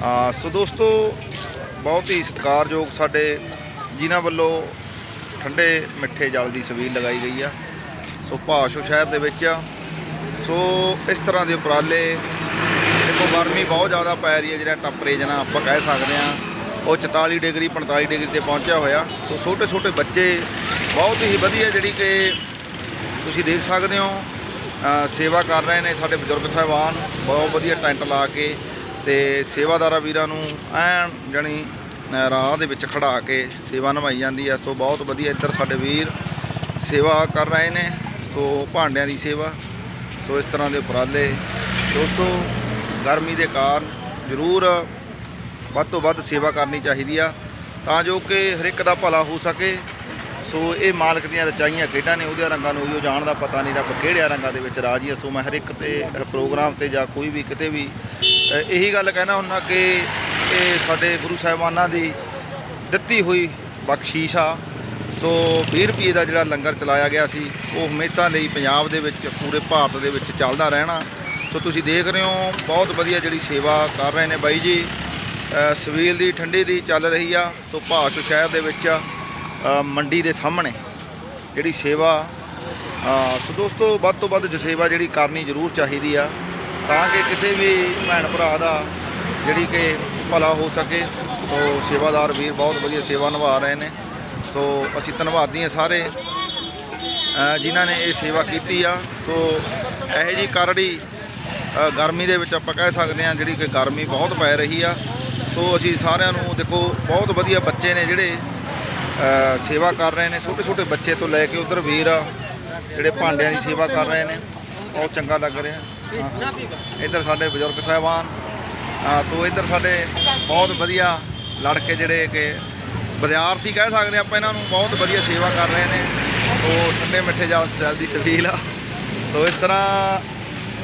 ਸੋ ਦੋਸਤੋ, ਬਹੁਤ ਹੀ ਸਤਿਕਾਰਯੋਗ ਸਾਡੇ ਜਿਨ੍ਹਾਂ ਵੱਲੋਂ ਠੰਡੇ ਮਿੱਠੇ ਜਲ ਦੀ ਸਵੀਲ ਲਗਾਈ ਗਈ ਆ। ਸੋ ਭਾਸ਼ੋ ਸ਼ਹਿਰ ਦੇ ਵਿੱਚ ਸੋ ਇਸ ਤਰ੍ਹਾਂ ਦੇ ਉਪਰਾਲੇ, ਦੇਖੋ, ਗਰਮੀ ਬਹੁਤ ਜ਼ਿਆਦਾ ਪੈ ਰਹੀ ਹੈ, ਜਿਹੜਾ ਟੈਂਪਰੇਚਰ ਆਪਾਂ ਕਹਿ ਸਕਦੇ ਆ ਉਹ 44 ਡਿਗਰੀ 45 ਡਿਗਰੀ ਤੇ ਪਹੁੰਚਿਆ ਹੋਇਆ। ਸੋ ਛੋਟੇ ਛੋਟੇ ਬੱਚੇ ਬਹੁਤ ਹੀ ਵਧੀਆ ਜਿਹੜੀ ਕਿ ਤੁਸੀਂ ਦੇਖ ਸਕਦੇ ਹੋ। ਸੇਵਾ ਕਰ ਰਹੇ ਨੇ ਸਾਡੇ ਬਜ਼ੁਰਗ ਸਾਹਿਬਾਨ, ਬਹੁਤ ਵਧੀਆ ਟੈਂਟ ਲਾ ਕੇ ਤੇ ਸੇਵਾਦਾਰਾਂ ਵੀਰਾਂ ਨੂੰ ਐਨ ਜਣੀ ਰਾਹ ਦੇ ਵਿੱਚ ਖੜਾ ਕੇ ਸੇਵਾ ਨਿਭਾਈ ਜਾਂਦੀ ਆ। ਸੋ ਬਹੁਤ ਵਧੀਆ ਇੱਧਰ ਸਾਡੇ ਵੀਰ ਸੇਵਾ ਕਰ ਰਹੇ ਨੇ। ਸੋ ਭਾਂਡਿਆਂ ਦੀ ਸੇਵਾ, ਸੋ ਇਸ ਤਰ੍ਹਾਂ ਦੇ ਉਪਰਾਲੇ। ਦੋਸਤੋ, ਗਰਮੀ ਦੇ ਕਾਰਨ ਜ਼ਰੂਰ ਵੱਧ ਤੋਂ ਵੱਧ ਸੇਵਾ ਕਰਨੀ ਚਾਹੀਦੀ ਆ, ਤਾਂ ਜੋ ਕਿ ਹਰ ਇੱਕ ਦਾ ਭਲਾ ਹੋ ਸਕੇ। ਸੋ ਇਹ ਮਾਲਕ ਦੀਆਂ ਰਚਾਈਆਂ ਖੇਡਾਂ ਨੇ ਉਹਦੇ ਰੰਗਾਂ ਨੂੰ ਉਹ ਜਾਣ ਦਾ ਪਤਾ ਨਹੀਂ ਰੱਬ ਕਿਹੜਿਆਂ ਰੰਗਾਂ ਦੇ ਵਿੱਚ ਰਾਜੀ ਹੈ ਸੋ ਮੈਂ ਹਰ ਇੱਕ ਤੇ ਪ੍ਰੋਗਰਾਮ ਤੇ ਜਾਂ ਕੋਈ ਵੀ ਕਿਤੇ ਵੀ ਇਹੀ ਗੱਲ ਕਹਿਣਾ ਹੁੰਦਾ ਕਿ ਇਹ ਸਾਡੇ ਗੁਰੂ ਸਾਹਿਬਾਨਾਂ ਦੀ ਦਿੱਤੀ ਹੋਈ ਬਖਸ਼ੀਸ਼ ਆ। ਸੋ 20 ਰੁਪਏ ਦਾ ਜਿਹੜਾ ਲੰਗਰ ਚਲਾਇਆ ਗਿਆ ਸੀ ਉਹ ਹਮੇਸ਼ਾ ਲਈ ਪੰਜਾਬ ਦੇ ਵਿੱਚ ਪੂਰੇ ਭਾਰਤ ਦੇ ਵਿੱਚ ਚੱਲਦਾ ਰਹਿਣਾ। ਸੋ ਤੁਸੀਂ ਦੇਖ ਰਹੇ ਹੋ ਬਹੁਤ ਵਧੀਆ ਜਿਹੜੀ ਸੇਵਾ ਕਰ ਰਹੇ ਨੇ ਬਾਈ ਜੀ। ਅ, ਸਵੀਲ ਦੀ ਠੰਡੀ ਦੀ ਚੱਲ ਰਹੀ ਆ। ਸੋ ਭਾਸ਼ ਸ਼ਹਿਰ ਦੇ ਵਿੱਚ ਮੰਡੀ ਦੇ ਸਾਹਮਣੇ ਜਿਹੜੀ ਸੇਵਾ ਸੋ ਦੋਸਤੋ ਵੱਧ ਤੋਂ ਵੱਧ ਸੇਵਾ ਜਿਹੜੀ ਕਰਨੀ ਜ਼ਰੂਰ ਚਾਹੀਦੀ ਆ ਤਾਂ ਕਿ ਕਿਸੇ ਵੀ ਭੈਣ ਭਰਾ ਦਾ ਜਿਹੜੀ ਕਿ ਭਲਾ ਹੋ ਸਕੇ। ਸੋ ਸੇਵਾਦਾਰ ਵੀਰ ਬਹੁਤ ਵਧੀਆ ਸੇਵਾ ਨਿਭਾ ਰਹੇ ਨੇ। ਸੋ ਅਸੀਂ ਧੰਨਵਾਦੀ ਹਾਂ ਸਾਰੇ ਜਿਨ੍ਹਾਂ ਨੇ ਇਹ ਸੇਵਾ ਕੀਤੀ ਆ। ਸੋ ਇਹੋ ਜੀ ਕਰੜੀ ਅ, ਗਰਮੀ ਦੇ ਵਿੱਚ ਆਪਾਂ ਕਹਿ ਸਕਦੇ ਹਾਂ ਜਿਹੜੀ ਕਿ ਗਰਮੀ ਬਹੁਤ ਪੈ ਰਹੀ ਆ। ਸੋ ਅਸੀਂ ਸਾਰਿਆਂ ਨੂੰ ਦੇਖੋ ਬਹੁਤ ਵਧੀਆ ਬੱਚੇ ਨੇ ਜਿਹੜੇ ਸੇਵਾ ਕਰ ਰਹੇ ਨੇ ਛੋਟੇ ਛੋਟੇ ਬੱਚੇ ਤੋਂ ਲੈ ਕੇ ਉਧਰ ਵੀਰ ਆ, ਜਿਹੜੇ ਭਾਂਡਿਆਂ ਦੀ ਸੇਵਾ ਕਰ ਰਹੇ ਨੇ ਬਹੁਤ ਚੰਗਾ ਲੱਗ ਰਿਹਾ। ਇੱਧਰ ਸਾਡੇ ਬਜ਼ੁਰਗ ਸਾਹਿਬਾਨ ਸੋ ਇੱਧਰ ਸਾਡੇ ਬਹੁਤ ਵਧੀਆ ਲੜਕੇ ਜਿਹੜੇ ਕਿ ਵਿਦਿਆਰਥੀ ਕਹਿ ਸਕਦੇ ਆਪਾਂ ਇਹਨਾਂ ਨੂੰ ਬਹੁਤ ਵਧੀਆ ਸੇਵਾ ਕਰ ਰਹੇ ਨੇ। ਸੋ ਠੰਡੇ ਮਿੱਠੇ ਜਲ ਜਲ ਦੀ ਆ। ਸੋ ਇਸ ਤਰ੍ਹਾਂ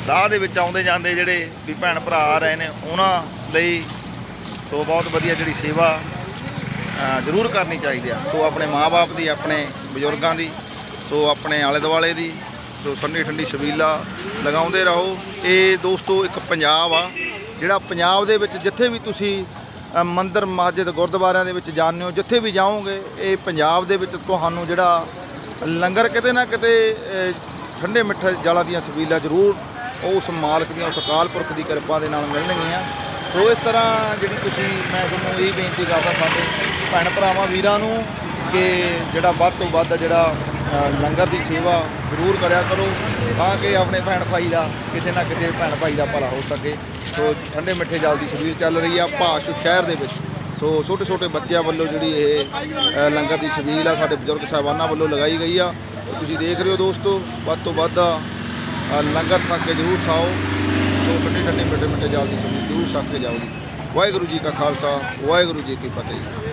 ਰਾਹ ਦੇ ਵਿੱਚ ਆਉਂਦੇ ਜਾਂਦੇ ਜਿਹੜੇ ਵੀ ਭੈਣ ਭਰਾ ਆ ਰਹੇ ਨੇ ਉਹਨਾਂ ਲਈ ਸੋ ਬਹੁਤ ਵਧੀਆ ਜਿਹੜੀ ਸੇਵਾ ਜ਼ਰੂਰ ਕਰਨੀ ਚਾਹੀਦੀ ਆ। ਸੋ ਆਪਣੇ ਮਾਪੇ ਦੀ, ਆਪਣੇ ਬਜ਼ੁਰਗਾਂ ਦੀ, ਸੋ ਆਪਣੇ ਆਲੇ ਦੁਆਲੇ ਦੀ, ਸੋ ਠੰਡੀ ਠੰਡੀ ਛਬੀਲਾ ਲਗਾਉਂਦੇ ਰਹੋ। ਇਹ ਦੋਸਤੋ ਇੱਕ ਪੰਜਾਬ ਆ, ਜਿਹੜਾ ਪੰਜਾਬ ਦੇ ਵਿੱਚ ਜਿੱਥੇ ਵੀ ਤੁਸੀਂ ਮੰਦਰ, ਮਸਜਿਦ, ਗੁਰਦੁਆਰਿਆਂ ਦੇ ਵਿੱਚ ਜਾਂਦੇ ਹੋ, ਜਿੱਥੇ ਵੀ ਜਾਓਗੇ, ਇਹ ਪੰਜਾਬ ਦੇ ਵਿੱਚ ਤੁਹਾਨੂੰ ਜਿਹੜਾ ਲੰਗਰ ਕਿਤੇ ਨਾ ਕਿਤੇ ਠੰਡੇ ਮਿੱਠੇ ਜਲਾਂ ਦੀਆਂ ਸ਼ਬੀਲਾ ਜ਼ਰੂਰ, ਉਸ ਮਾਲਕ ਦੀਆਂ, ਉਸ ਅਕਾਲ ਪੁਰਖ ਦੀ ਕਿਰਪਾ ਦੇ ਨਾਲ ਮਿਲਣਗੀਆਂ। ਸੋ ਇਸ ਤਰ੍ਹਾਂ ਜਿਹੜੀ ਤੁਸੀਂ, ਮੈਂ ਤੁਹਾਨੂੰ ਇਹ ਬੇਨਤੀ ਕਰਦਾ ਸਾਡੇ ਭੈਣ ਭਰਾਵਾਂ, ਵੀਰਾਂ ਨੂੰ ਕਿ ਜਿਹੜਾ ਵੱਧ ਤੋਂ ਵੱਧ ਜਿਹੜਾ ਲੰਗਰ ਦੀ ਸੇਵਾ ਜ਼ਰੂਰ ਕਰਿਆ ਕਰੋ ਤਾਂ ਕਿ ਆਪਣੇ ਭੈਣ ਭਾਈ ਦਾ ਕਿਤੇ ਨਾ ਕਿਤੇ ਭੈਣ ਭਾਈ ਦਾ ਭਲਾ ਹੋ ਸਕੇ। ਸੋ ਠੰਡੇ ਮਿੱਠੇ ਜਲ ਦੀ ਛਬੀਲ ਚੱਲ ਰਹੀ ਆ ਭਾਸ਼ ਸ਼ਹਿਰ ਦੇ ਵਿੱਚ। ਸੋ ਛੋਟੇ ਛੋਟੇ ਬੱਚਿਆਂ ਵੱਲੋਂ ਜਿਹੜੀ ਇਹ ਲੰਗਰ ਦੀ ਸ਼ਬੀਲ ਆ, ਸਾਡੇ ਬਜ਼ੁਰਗ ਸਾਹਿਬਾਨਾਂ ਵੱਲੋਂ ਲਗਾਈ ਗਈ ਆ। ਤੁਸੀਂ ਦੇਖ ਰਹੇ ਹੋ ਦੋਸਤੋ, ਵੱਧ ਤੋਂ ਵੱਧ ਲੰਗਰ ਛਕ ਕੇ ਜ਼ਰੂਰ ਖਾਓ। ਸੋ ਠੰਡੇ ਠੰਡੇ ਮਿੱਠੇ ਮਿੱਠੇ ਜਲ ਦੀ ਛਬੀਲ ਜ਼ਰੂਰ ਛਕ ਕੇ ਜਾਓ ਜੀ ਵਾਹਿਗੁਰੂ ਜੀ ਕਾ ਖਾਲਸਾ, ਵਾਹਿਗੁਰੂ ਜੀ ਕੀ ਫਤਿਹ।